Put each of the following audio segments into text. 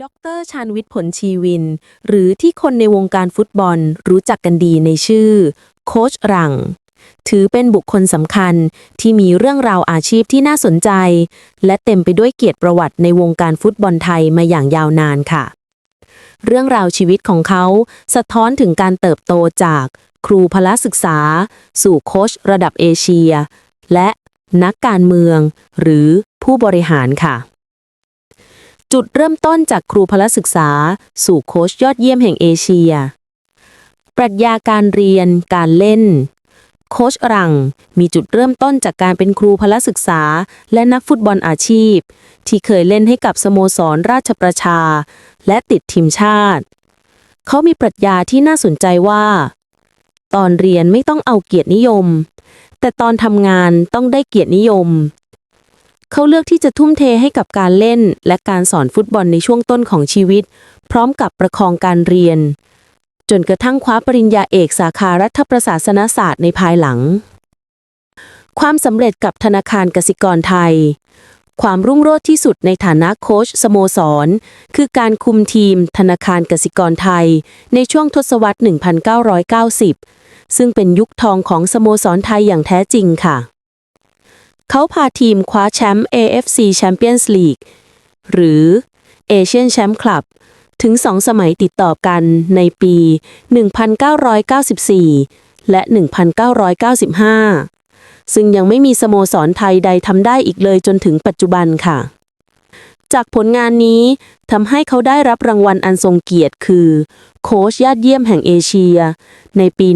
ดรชาญวิทย์ผลชีวิน หรือที่คนในวงการฟุตบอลรู้จักกันดีในชื่อ โคชหลัง ถือเป็นบุคคลสำคัญที่มีเรื่องราวอาชีพที่น่าสนใจ และเต็มไปด้วยเกียรติประวัติในวงการฟุตบอลไทยมาอย่างยาวนานค่ะ เรื่องราวชีวิตของเขาสะท้อนถึงการเติบโตจากครูพละศึกษา สู่โคชระดับเอเชีย และนักการเมือง หรือผู้บริหารค่ะ จุดเริ่มต้นจากครูพละศึกษา สู่โค้ชยอดเยี่ยมแห่งเอเชีย ปรัชญาการเรียน การเล่น โค้ชรัง มีจุดเริ่มต้นจากการเป็นครูพละศึกษา และนักฟุตบอลอาชีพ ที่เคยเล่นให้กับสโมสรราชประชา และติดทีมชาติ เขามีปรัชญาที่น่าสนใจว่า ตอนเรียนไม่ต้องเอาเกียรตินิยม แต่ตอนทำงานต้องได้เกียรตินิยม เขาเลือกที่จะทุ่มเทให้กับการเล่น และการสอนฟุตบอลในช่วงต้นของชีวิต พร้อมกับประคองการเรียน จนกระทั่งคว้าปริญญาเอกสาขารัฐประศาสนศาสตร์ในภายหลัง ความสำเร็จกับธนาคารกสิกรไทย ความรุ่งโรจน์ที่สุดในฐานะโค้ชสโมสร คือการคุมทีม ธนาคารกสิกรไทย ในช่วงทศวรรษ 1990 ซึ่งเป็นยุคทองของสโมสรไทยอย่างแท้จริงค่ะ เขาพาทีมคว้าแชมป์ AFC Champions League หรือ Asian Champ Club ถึงสองสมัยติดต่อกันในปี 1994 และ 1995 ซึ่งยังไม่มีสโมสรไทยใดทำได้อีกเลยจนถึงปัจจุบันค่ะ จากผลงานนี้ทำให้เขาได้รับรางวัลอันทรงเกียรติคือ โค้ชยอดเยี่ยมแห่งเอเชีย ในปี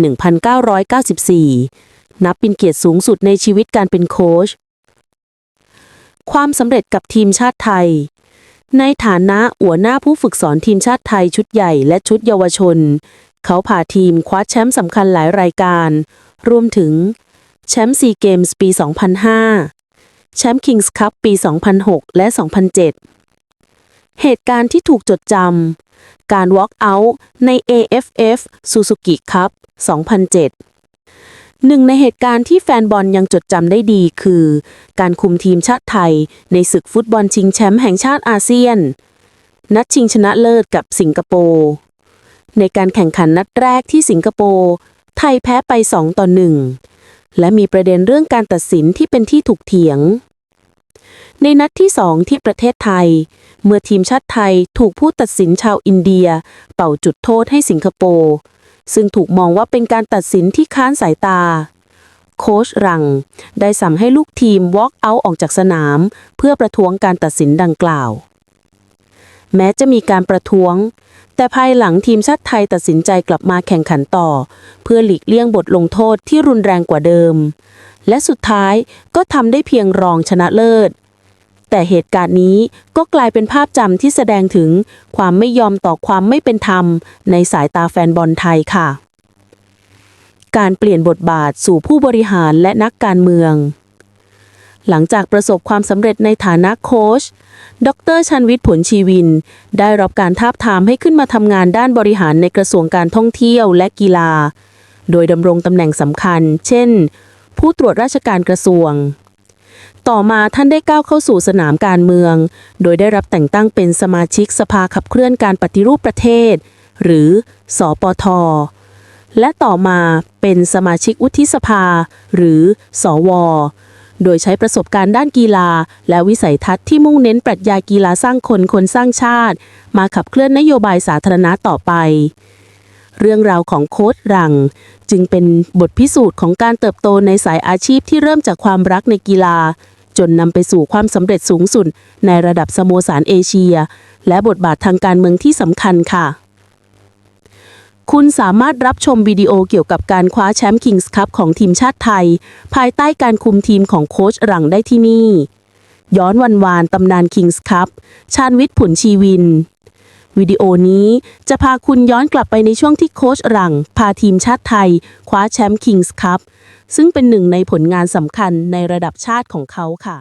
1994 นับเป็นเกียรติสูงสุดในชีวิตการเป็นโค้ช ความสำเร็จกับทีมชาติไทย ในฐานะหัวหน้าผู้ฝึกสอนทีมชาติไทยชุดใหญ่และชุดเยาวชน เขาพาทีมคว้าแชมป์สำคัญหลายรายการ รวมถึง แชมป์ซีเกมส์ปี 2005 แชมป์คิงส์คัพปี 2006 และ 2007 เหตุการณ์ที่ถูกจดจำการ walk out ใน AFF Suzuki Cup 2007 หนึ่งในเหตุการณ์ที่แฟนบอลยังจดจำได้ดีคือ การคุมทีมชาติไทยในศึกฟุตบอลชิงแชมป์แห่งชาติอาเซียน นัดชิงชนะเลิศกับสิงคโปร์ในการแข่งขันนัดแรกที่สิงคโปร์ไทยแพ้ไป 2 ต่อ 1 และมีประเด็นเรื่องการตัดสินที่เป็นที่ถูกเถียง ในนัดที่2ที่ประเทศไทย เมื่อทีมชาติไทยถูกผู้ตัดสินชาวอินเดีย เป่าจุดโทษให้สิงคโปร์ซึ่งถูกมองว่าเป็นการตัดสินที่ค้านสายตา โค้ชรัง ได้สั่งให้ลูกทีม walk out ออกจากสนาม เพื่อประท้วงการตัดสินดังกล่าว แม้จะมีการประท้วง แต่ภายหลังทีมชาติไทยตัดสินใจกลับมาแข่งขันต่อ เพื่อหลีกเลี่ยงบทลงโทษที่รุนแรงกว่าเดิม และสุดท้ายก็ทำได้เพียงรองชนะเลิศ แต่เหตุการณ์นี้ก็กลายเป็นภาพจำที่แสดงถึงความไม่ยอมต่อความไม่เป็นธรรม ในสายตาแฟนบอลไทยค่ะ การเปลี่ยนบทบาทสู่ผู้บริหารและนักการเมือง หลังจากประสบความสำเร็จในฐานะโค้ช ดรชันวิทย์ผลชีวิน ได้รับการทาบทามให้ขึ้นมาทำงานด้านบริหารในกระทรวงการท่องเที่ยวและกีฬา โดยดำรงตำแหน่งสำคัญ เช่น ผู้ตรวจราชการกระทรวง ต่อมาท่านได้ก้าวเข้าสู่สนามการเมือง โดยได้รับแต่งตั้งเป็นสมาชิกสภาขับเคลื่อนการปฏิรูปประเทศ หรือ สปท และต่อมาเป็นสมาชิกวุฒิสภา หรือ สว โดยใช้ประสบการณ์ด้านกีฬา และวิสัยทัศน์ที่มุ่งเน้นปรัชญากีฬาสร้างคนคนสร้างชาติ มาขับเคลื่อนนโยบายสาธารณะต่อไปเรื่องราวของโค้ดรัง จึงเป็นบทพิสูจน์ของการเติบโตในสายอาชีพที่เริ่มจากความรักในกีฬา จนนำไปสู่ความสำเร็จสูงสุดในระดับสโมสรเอเชีย และบทบาททางการเมืองที่สำคัญค่ะ คุณสามารถรับชมวิดีโอเกี่ยวกับการคว้าแชมป์คิงส์คัพของทีมชาติไทย ภายใต้การคุมทีมของโค้ชหลังได้ที่นี่ ย้อนวันวานตำนานคิงส์คัพชาญวิทย์ผลชีวินวิดีโอนี้จะพาคุณย้อนกลับไปในช่วงที่โค้ชหลัง พาทีมชาติไทย คว้าแชมป์คิงส์คัพ ซึ่งเป็นหนึ่งในผลงานสำคัญในระดับชาติของเขาค่ะ